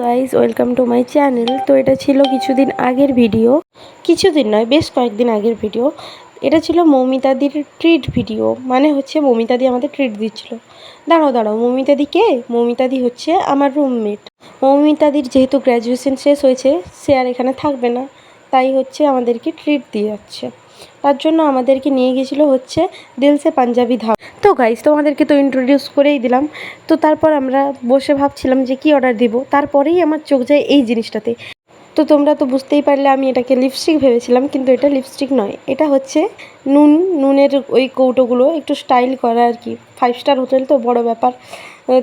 Guys welcome to my channel তো এটা ছিল কিছুদিন আগের ভিডিও কিছুদিন নয়, বেশ কয়েকদিন আগের ভিডিও এটা ছিল মৌমিতাদির ট্রিট ভিডিও মানে হচ্ছে মৌমিতাদি আমাদের ট্রিট দিচ্ছিল। দাঁড়াও দাঁড়াও মৌমিতাদি কে? মৌমিতাদি হচ্ছে আমার রুমমেট মৌমিতাদির যেহেতু গ্র্যাজুয়েশন শেষ হয়েছে, সে আর এখানে থাকবে না। তাই হচ্ছে আমাদেরকে ট্রিট দিয়ে যাচ্ছে তার জন্য আমাদেরকে নিয়ে গেছিল হচ্ছে দিলসে পাঞ্জাবি ধাবা তো গাইজ তোমাদেরকে তো ইন্ট্রোডিউস করেই দিলাম। তো তারপর আমরা বসে ভাবছিলাম যে কি অর্ডার দিব? তারপরেই আমার চোখ যায় এই জিনিসটাতে। তো তোমরা তো বুঝতেই পারলে আমি এটাকে লিপস্টিক ভেবেছিলাম, কিন্তু এটা লিপস্টিক নয়। এটা হচ্ছে নুন, নুনের ওই কৌটোগুলো একটু স্টাইল করা আর কি। ফাইভ স্টার হোটেল তো বড় ব্যাপার।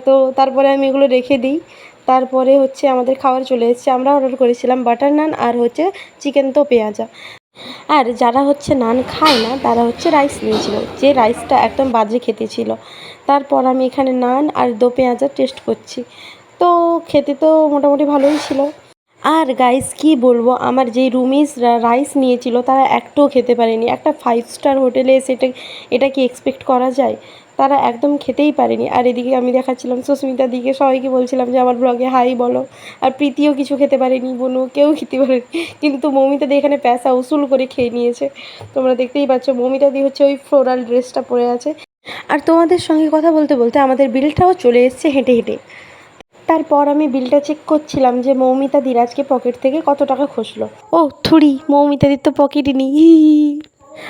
তো তারপরে আমি এগুলো রেখে দিই। তারপরে হচ্ছে আমাদের খাবার চলে এসেছে। আমরা অর্ডার করেছিলাম বাটার নান আর হচ্ছে চিকেন তো পেঁয়াজা। আর যারা হচ্ছে নান খায় না, তারা হচ্ছে রাইস নিয়েছিল। যে রাইসটা একদম বাজে খেতে ছিল। তারপর আমি এখানে নান আর দো পেঁয়াজা টেস্ট করছি। তো খেতে তো মোটামুটি ভালোই ছিল। আর গাইস কি বলব? আমার যেই রুমিস রাইস নিয়েছিল, তারা একটাও খেতে পারেনি। একটা ফাইভ স্টার হোটেলে এসে এটা কি এক্সপেক্ট করা যায়? তারা একদম খেতেই পারেনি। আর এদিকে আমি দেখাচ্ছিলাম সুস্মিতার দিকে, সবাইকে বলছিলাম যে, আমার ব্লগে হাই বলো। আর প্রীতিও কিছু খেতে পারেনি, বনু কেউ খেতে পারেনি কিন্তু মৌমিতা দি এখানে পয়সা উসুল করে খেয়ে নিয়েছে। তোমরা দেখতেই পাচ্ছ, মৌমিতা দিয়ে হচ্ছে ওই ফ্লোরাল ড্রেসটা পরে আছে। আর তোমাদের সঙ্গে কথা বলতে বলতে আমাদের বিলটাও চলে এসছে হেঁটে হেঁটে। তারপর আমি বিলটা চেক করছিলাম যে মৌমিতা দিরাজকে পকেট থেকে কত টাকা খসলো ও থুড়ি মৌমিতাদির তো পকেটই হি।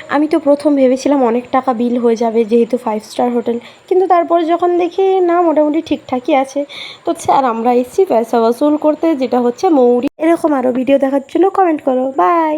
আমি তো প্রথম ভেবেছিলাম অনেক টাকা বিল হয়ে যাবে, যেহেতু ফাইভ স্টার হোটেল। কিন্তু তারপর যখন দেখি, না, মোটামুটি ঠিকঠাকই আছে। তো স্যার, আমরা এসেছি পয়সা বসুল করতে, যেটা হচ্ছে মৌরি। এরকম আরও ভিডিও দেখার জন্য কমেন্ট করো। বাই